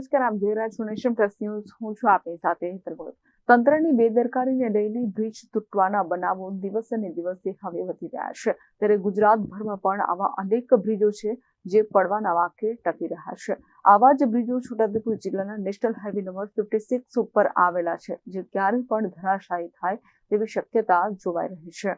નમસ્કાર, આપ જોઈ રહ્યા છો નેશન પ્લસ હું છું આપની સાથે હેતલ તંત્રની બેદરકારીને લઈને બ્રિજ તૂટવાના બનાવો દિવસે ને દિવસે હવે વધી રહ્યા છે. ત્યારે ગુજરાતભરમાં પણ આવા અનેક બ્રિજો છે જે પડવાના વાકે ટકી રહ્યા છે. આવા જ બ્રિજો છોટાઉદેપુર જિલ્લાના national highway number fifty six ઉપર આવેલા છે, જે ક્યારે પણ ધરાશાયી થાય તેવી શક્યતા જોવાઈ રહી છે.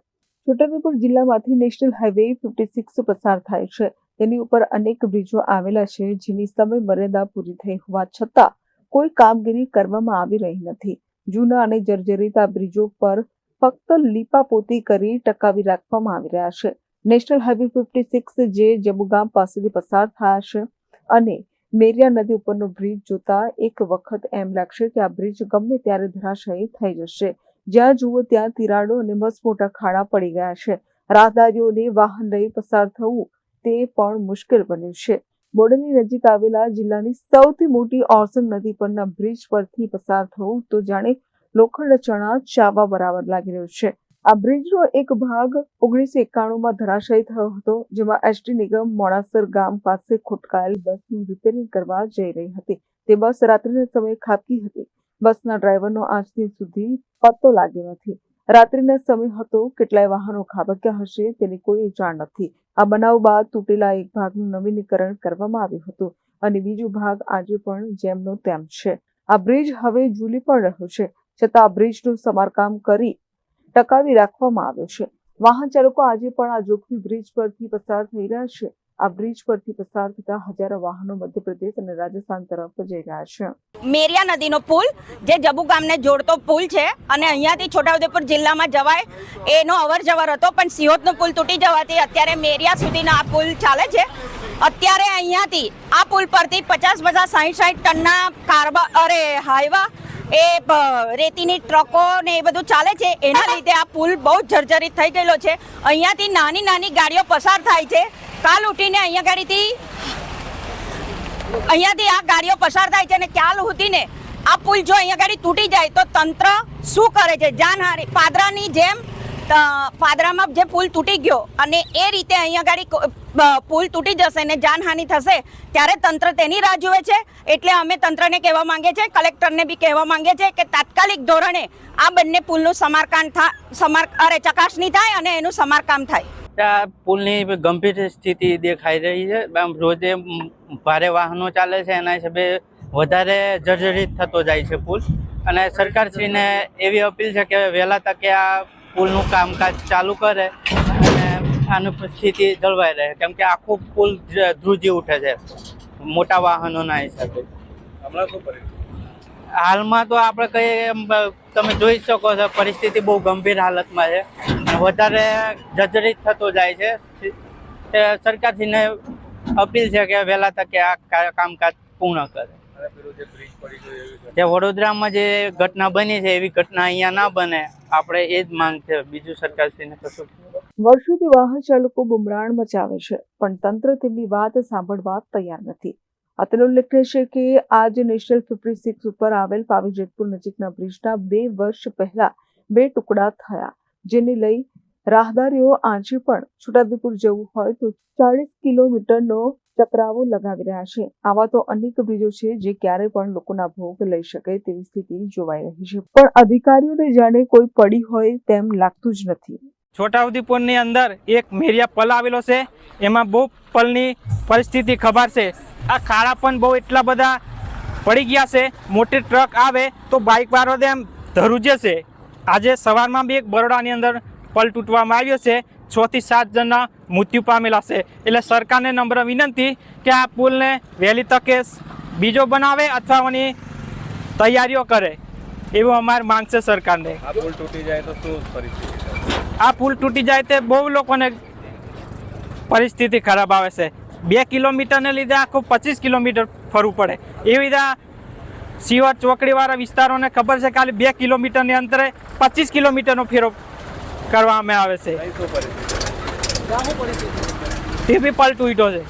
છોટાઉદેપુર જિલ્લામાંથી નેશનલ હાઈવે ફિફ્ટી સિક્સ પસાર થાય છે. તેની ઉપર અનેક બ્રિજો આવેલા છે, જેની સમય મર્યાદા પૂરી થઈ હોવા છતાં કોઈ કામગીરી કરવામાં આવી રહી નથી. જૂના અને જર્જરિત આ બ્રિજો પર ફક્ત લીપાપોતી કરી ટકાવી રાખવામાં આવી રહ્યા છે. નેશનલ હાઈવે ફિફ્ટી સિક્સ જે જબુગામ પાસેથી પસાર થયા છે અને મેરિયા નદી ઉપરનો બ્રિજ જોતા એક વખત એમ લાગશે કે આ બ્રિજ ગમે ત્યારે ધરાશાયી થઈ જશે. જ્યાં જુઓ ત્યાં તિરાડો અને મસમોટા ખાડા પડી ગયા છે. રાહદારીઓને વાહન લઈ પસાર થવું તે પણ મુશ્કેલ બન્યું છે. બોર્ડરની નજીક આવેલા જિલ્લાની સૌથી મોટી ઓરસંગ નદી પરના બ્રિજ પરથી પસાર થવું તો જાણે લોખંડ ચણા ચાવા બરાબર લાગી રહ્યું છે. આ બ્રિજનો એક ભાગ ઓગણીસો એકાણુંમાં ધરાશાયી થયો હતો, જેમાં એસટી નિગમ મોડાસર ગામ પાસે ખોટકાયેલ બસનું રિપેરિંગ કરવા જઈ રહી હતી. તે બસ રાત્રિના સમયે ખાબકી હતી. બસના ડ્રાઈવરનો આજથી સુધી પત્તો લાગ્યો નથી. રાત્રિના સમય હતો, કેટલાય વાહનો ખાબક્યા હશે તેની કોઈ જાણ નથી. આ બનાવ બાદ તૂટેલા એક ભાગનું નવીનીકરણ કરવામાં આવ્યું હતું અને બીજો ભાગ આજે પણ જેમનો તેમ છે. આ બ્રિજ હવે ઝૂલી પણ રહ્યો છે, છતાં આ બ્રિજનું સમારકામ કરી ટકાવી રાખવામાં આવ્યો છે. વાહન ચાલકો આજે પણ આ જોખમી બ્રિજ પરથી પસાર થઈ રહ્યા છે. આ બ્રિજ પરથી પસાર થતા હજારો વાહનો મધ્યપ્રદેશ અને રાજસ્થાન તરફ જઈ રહ્યા છે. મેરિયા નદીનો પુલ, જે જબુ ગામને જોડતો પુલ છે અને અહીંયાથી છોટાઉદેપુર જિલ્લામાં જવાય, એનો અવર જવર હતો, પણ સિહોતનો પુલ તૂટી જવાથી અત્યારે મેરિયા સુધીનો આ પુલ ચાલે છે. અત્યારે અહીંયાથી આ પુલ પરથી પચાસ પચાસ સાઠ સાહીઠ ટનના કાર્બા અરે, હાઈવા, એ રેતીની ટ્રકો ને એ બધું ચાલે છે. એના લીધે આ પુલ બહુ જર્જરિત થઈ ગયેલો છે. અહીંયાથી નાની નાની ગાડીઓ પસાર થાય છે. કાલ ઉઠીને અહીંયા ગાડીથી અહીંયાથી આ ગાડીઓ પસાર થાય છે અને ક્યાલ ઉઠીને આ પુલ જો અહીંયા ગાડી તૂટી જાય તો તંત્ર શું કરે છે? જાનહાની, પાદરાની જેમ પાદરામાં જે પુલ તૂટી ગયો અને એ રીતે અહીંયા ગાડી પુલ તૂટી જશે ને જાનહાનિ થશે, ત્યારે તંત્ર તેની રાહ જુએ છે. એટલે અમે તંત્રને કહેવા માંગીએ છીએ, કલેક્ટરને બી કહેવા માંગીએ છીએ કે તાત્કાલિક ધોરણે આ બંને પુલનું સમારકામ થાય સમાર, અરે ચકાસણી થાય અને એનું સમારકામ થાય. આ પુલની ગંભીર સ્થિતિ દેખાઈ રહી છે. રોજે ભારે વાહનો ચાલે છે. એના હિસાબે વધારે જર્જરિત થતો જાય છે પુલ. અને સરકારશ્રીને એવી અપીલ છે કે વહેલા તકે આ પુલનું કામકાજ ચાલુ કરે અને આની સ્થિતિ જળવાઈ રહે. કેમ કે આખું પુલ ધ્રુજી ઉઠે છે મોટા વાહનોના હિસાબે. હાલમાં તો આપણે કહીએ તમે જોઈ શકો છો પરિસ્થિતિ બહુ ગંભીર હાલતમાં છે. વધારે જર્જરિત થતો જાય છે. સરકારશ્રીને અપીલ છે કે વહેલા તકે આ કામકાજ પૂર્ણ કરે. જે વડોદરામાં જે ઘટના બની છે, એવી ઘટના અહીંયા ના બને. આપણે એ જ માંગ છે. બીજું સરકારશ્રીને કશું. વર્ષોથી વાહન ચાલકો બુમરાણ મચાવે છે, પણ તંત્ર તેમની વાત સાંભળવા તૈયાર નથી. અત્રે ઉલ્લેખનીય છે કે આજ નેશનલ ફિફ્ટી સિક્સ ઉપર આવેલ પાવી જેતપુર નજીકના બ્રિજના બે વર્ષ પહેલા બે ટુકડા થયા. જેને લઈ રાહદારીઓ આજે પણ છોટાઉદેપુર જવું હોય તો ચાળીસ કિલોમીટરનો ચકરાવો લગાવી રહ્યા છે. આવા તો અનેક બ્રિજો છે જે ક્યારે પણ લોકોના ભોગ લઈ શકે તેવી સ્થિતિ જોવાઈ રહી છે. પણ અધિકારીઓને જાણે કોઈ પડી હોય તેમ લાગતું જ નથી. છોટાઉદેપુરની અંદર એક મેરિયા પલ આવેલો છે. એમાં બહુ પલની પરિસ્થિતિ ખબર છે. આ ખાડા પણ બહુ એટલા બધા પડી ગયા છે. મોટી ટ્રક આવે તો બાઇક વાળો એમ ધરુજે છે. આજે સવારમાં બી એક બરોડાની અંદર પલ તૂટવામાં આવ્યો છે. છ થી સાત જણના મૃત્યુ પામેલા છે. એટલે સરકારને નમ્ર વિનંતી કે આ પુલને વહેલી તકે બીજો બનાવે અથવા એની તૈયારીઓ કરે. એવું અમારે માંગ છે સરકારને. આ પુલ તૂટી જાય તો શું પરિસ્થિતિ આ પુલ તૂટી જાય તે બહુ લોકોને પરિસ્થિતિ ખરાબ આવે છે. બે કિલોમીટરને લીધે આખું પચીસ કિલોમીટર ફરવું પડે. એવી રીતે સિવર ચોકડીવાળા વિસ્તારોને ખબર છે ખાલી બે કિલોમીટરની અંતરે પચીસ કિલોમીટરનો ફેરો કરવામાં આવે છે. તે બી પલ તૂટ્યો છે.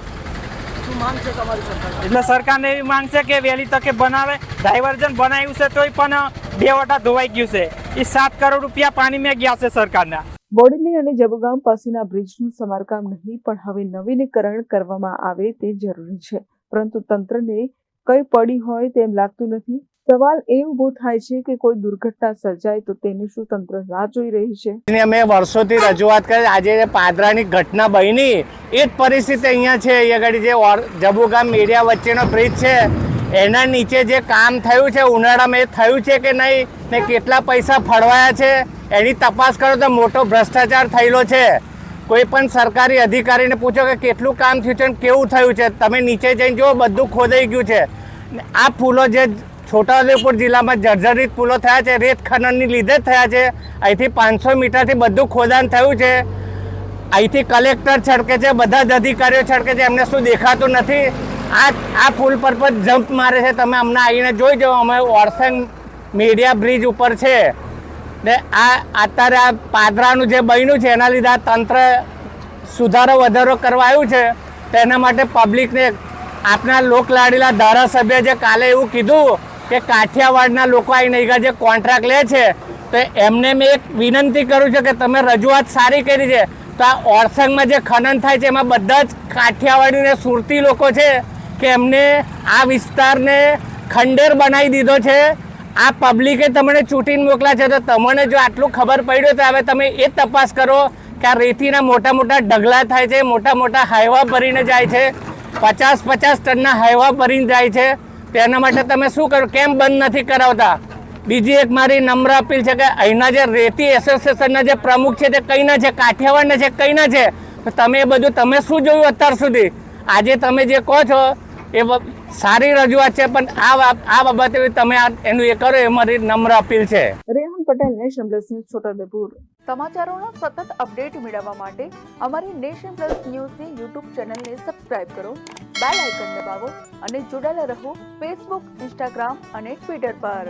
એટલે સરકારને એવી માંગ છે કે વહેલી તકે બનાવે ડાયવર્ઝન બનાવ્યું છે તોય પણ બે વટા ધોવાઈ ગયું છે. એ સાત કરોડ રૂપિયા પાણીમાં ગયા છે સરકારના. બોડેલી અને જબગામ પાસેના બ્રિજનું સમારકામ નહીં પણ હવે નવીનીકરણ કરવામાં આવે તે જરૂરી છે. પરંતુ તંત્રને કઈ પડી હોય તેમ લાગતું નથી. સવાલ એ ઊભો થાય છે કે કોઈ દુર્ઘટના સર્જાય તો તેની શું તંત્ર રાહ જોઈ રહી છે? અમે વર્ષોથી રજૂઆત કરી, આજે પાદરાની ઘટના બની, એ જ પરિસ્થિતિ અહીંયા છે. અહીંયા આગળ જે જબુગામ મીડિયા વચ્ચેનો બ્રિજ છે, એના નીચે જે કામ થયું છે, ઉનાળામાં એ થયું છે કે નહીં, ને કેટલા પૈસા ફળવાયા છે, એની તપાસ કરો તો મોટો ભ્રષ્ટાચાર થયેલો છે. કોઈ પણ સરકારી અધિકારીને પૂછો કે કેટલું કામ થયું છે અને કેવું થયું છે, તમે નીચે જઈને જુઓ, બધું ખોદાઈ ગયું છે. આ પુલો જે છોટાઉદેપુર જિલ્લામાં જર્જરિત પુલો થયા છે, રેત ખનનની લીધે થયા છે. અહીંથી પાંચસો મીટરથી બધું ખોદાણ થયું છે. અહીંથી કલેક્ટર છડકે છે, બધા જ અધિકારીઓ છડકે છે, એમને શું દેખાતું નથી. આ આ પુલ પર પર જમ્પ મારે છે, તમે અમને આવીને જોઈ જાઓ, અમે ઓરસંગ મીડિયા બ્રિજ ઉપર છે. ને આ અત્યારે આ પાદરાનું જે બન્યું છે, એના લીધે આ તંત્ર સુધારો, વધારો કરવા આવ્યું છે તેના માટે પબ્લિકને આપના લોકલાડીલા ધારાસભ્ય જે કાલે એવું કીધું કે કાઠિયાવાડના લોકો આવીને અહીંયા જે કોન્ટ્રાક્ટ લે છે, તો એમને મેં એક વિનંતી કરું છું કે તમે રજૂઆત સારી કરી છે, તો આ ઓરસંગમાં જે ખનન થાય છે, એમાં બધા જ કાઠિયાવાડી ને સુરતી લોકો છે, કે એમને આ વિસ્તારને ખંડેર બનાવી દીધો છે આ પબ્લિકે તમને ચૂંટીને મોકલ્યા છે, તો તમને જો આટલું ખબર પડ્યું, તો હવે તમે એ તપાસ કરો કે આ રેતીના મોટા મોટા ઢગલા થાય છે, મોટા મોટા હાઈવા ભરીને જાય છે, પચાસ પચાસ ટનના હાઈવા ભરીને જાય છે. તેના માટે તમે શું કરો? કેમ બંધ નથી કરાવતા? બીજી એક મારી નમ્ર અપીલ છે કે અહીંના જે રેતી એસોસિએશનના જે પ્રમુખ છે, તે કઈના છે? કાઠિયાવાડના છે, કઈના છે? તો તમે એ બધું, તમે શું જોયું અત્યાર સુધી? આજે તમે જે કહો છો, એ સારી રજૂઆત છે પણ આ આ બાબતે તમે આ- એનું એ કરો એ મારી નમ્ર અપીલ છે. Rehan Patel nation plus news Chhota Udaipur. સમાચારોના સતત અપડેટ મેળવવા માટે અમારી નેશન પ્લસ ન્યૂઝની યુટ્યુબ ચેનલને સબસ્ક્રાઇબ કરો બેલ આઇકન દબાવો અને જોડાયેલા રહો ફેસબુક ઇન્સ્ટાગ્રામ અને ટ્વિટર પર.